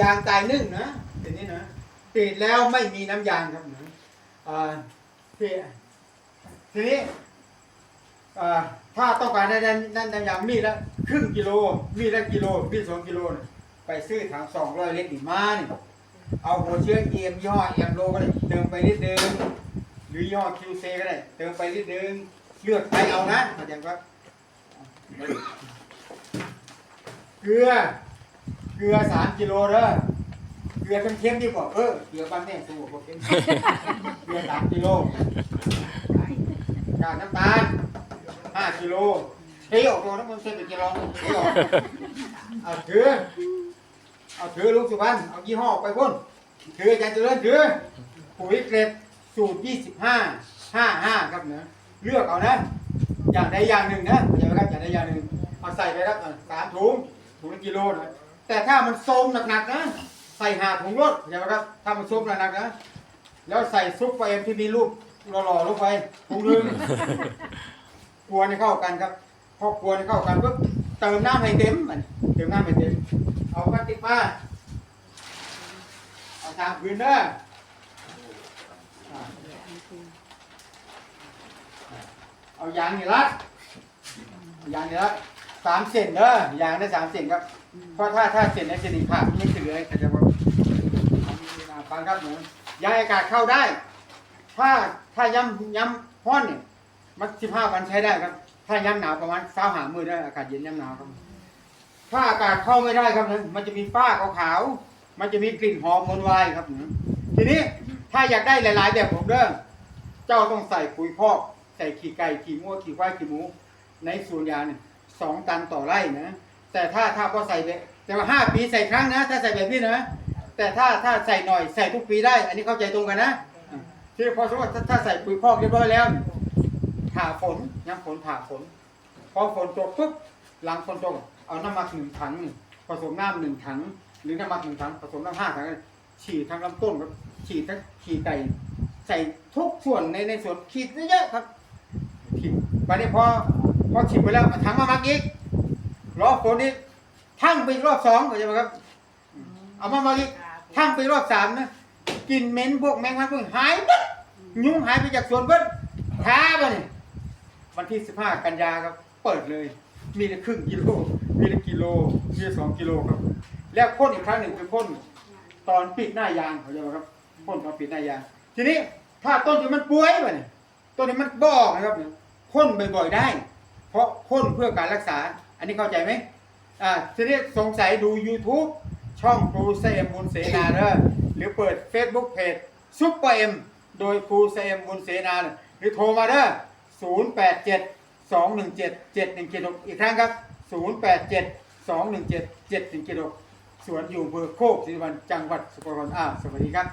ยางตายนึ่งนะทีนี้นะติดแล้วไม่มีน้ำยางครับนะอ่าทีทีนี้อ่ถ้าต้องการได้น้ำน้ำน้ำยางมีละครึ่งกิโล มีละกิโล มีสองกิโลน่ะไปซื้อถังสองร้อยลิตรมานี่เอาหัวเชื้อเอ็มย่ห้อเอ็มโลก็ได้เติมไปนิดนึงหรือยี่ห้อคิวเซก็ได้เติมไปนิดนึงเลือกใช้เอานะเข้าใจครับเกลือ ลือสามกิโลเด้อเกลือเค็มๆดีกว่าเออเกลือบ้านแม่สูงกว่าเค็มเกลือสามกิโลกากน้ำตาลห้ากิโลเทออกตัวน้ำมันเส้นเป็นกิโลนึงเทออกเอาถือเอาถือลูกสุพรรณเอายี่ห้อไปพ่นถืออาจารย์เจริญถือปุ๋ยเกล็ดสูตรยี่สิบห้าห้าห้าครับเนะเลือกเอานะอย่างใดอย่างหนึ่งนะเข้าใจไหมครับอย่างใดอย่างหนึ่งเอาใส่ไปครับสามถุงถุงละกิโลนะ แต่ถ้ามันโทรมหนักๆนะ ใส่หาถุงรถเข้าใจไหมครับถ้ามันโทรมหนักๆนะแล้วใส่ซุปเปอร์เอ็มที่มีรูปหล่อๆลงไปถุงหนึงกวนให้เข้ากันครับพอกวนให้เข้ากันปุ๊บเติมน้ำให้เต็มมันเติมน้ำให้เต็ม เอาพลาสติกมาเอาทางพื้นเด้ออ่าเอายางนี่รัดยางนี่ละ สามเซนเด้อยางได้สามเซนครับ เพราะถ้าถ้าเซนในเซนอีกขาดไม่ถึงเลยเขาจะว่าฟังครับหนูยางอากาศเข้าได้ ถ้าถ้าย้ำย้ำห้อนเนี่ยมันสิบห้าวันใช้ได้ครับ ถ้าย้ำหนาวประมาณเช้าหามือได้อากาศเย็นย้ำหนาวครับ ถ้าอากาศเข้าไม่ได้ครับนะมันจะมีฝ้าขาวๆมันจะมีกลิ่นหอมมนวายครับหนูทีนี้ถ้าอยากได้หลาย ๆ แบบผมเด้อเจ้าต้องใส่ปุ๋ยพอกใส่ขี้ไก่ขี้งัวขี้ควายขี้หมู ในสวนยางเนี่ย สองตันต่อไร่นะ แต่ถ้าถ้าพอใส่แบบแต่ว่าห้าปีใส่ครั้งนะ ถ้าใส่แบบนี้นะ แต่ถ้าถ้าใส่หน่อยใส่ทุกปีได้ อันนี้เข้าใจตรงกันนะที่พอสมมติว่าถ้าใส่ปุ๋ยพอกเรียบร้อยแล้วผ่าฝนย้ำฝนผ่าฝน พอฝนตกปุ๊บหลังฝนตกเอาน้ำหมักหนึ่งถังผสมน้ำหนึ่งถัง หรือน้ำหมักหนึ่งถังผสมน้ำห้าถังฉีดทั้งลำต้นครับฉีดทั้งฉีดไก่ใส่ทุกส่วนในในสวนฉีดเยอะๆครับฉีดวันนี้พอ พอฉีดไปแล้วเอาถังมามักอีกรอบฝนอีกทั้งไปรอบสองเข้าใจไหมครับ เอามามักอีกทั้งไปรอบสามนะกลินเหม็นพวกแมงวันพวกหายปั๊บยุงหายไปจากสวนเบิ้ลท้าไปนี่วันที่สิบห้ากันยาครับ เปิดเลย มีละครึ่งกิโล มีละกิโล มีละสองกิโลครับ แล้วพ่นอีกครั้งหนึ่งคือพ่นตอนปิดหน้ายางเข้าใจไหมครับพ่นตอนปิดหน้ายาง ทีนี้ถ้าต้นที่มันป่วยไปนี่ตัวนี้มันบอกนะครับพ่นบ่อยๆได้ เพราะพ่นเพื่อการรักษา อันนี้เข้าใจไหมอ่าทีนี้สงสัยดู YouTube ช่องครูเซมบุญเสนาเด้อหรือเปิด Facebook เพจซุปเปอร์เอ็มโดยครูเซมบุญเสนาหรือโทรมาเด้อ087 217 7176อีกครั้งครับ 087 217 7176สวนอยู่อำเภอโคกศรีวรรณจังหวัดสุโขทัยอ่าสวัสดีครับ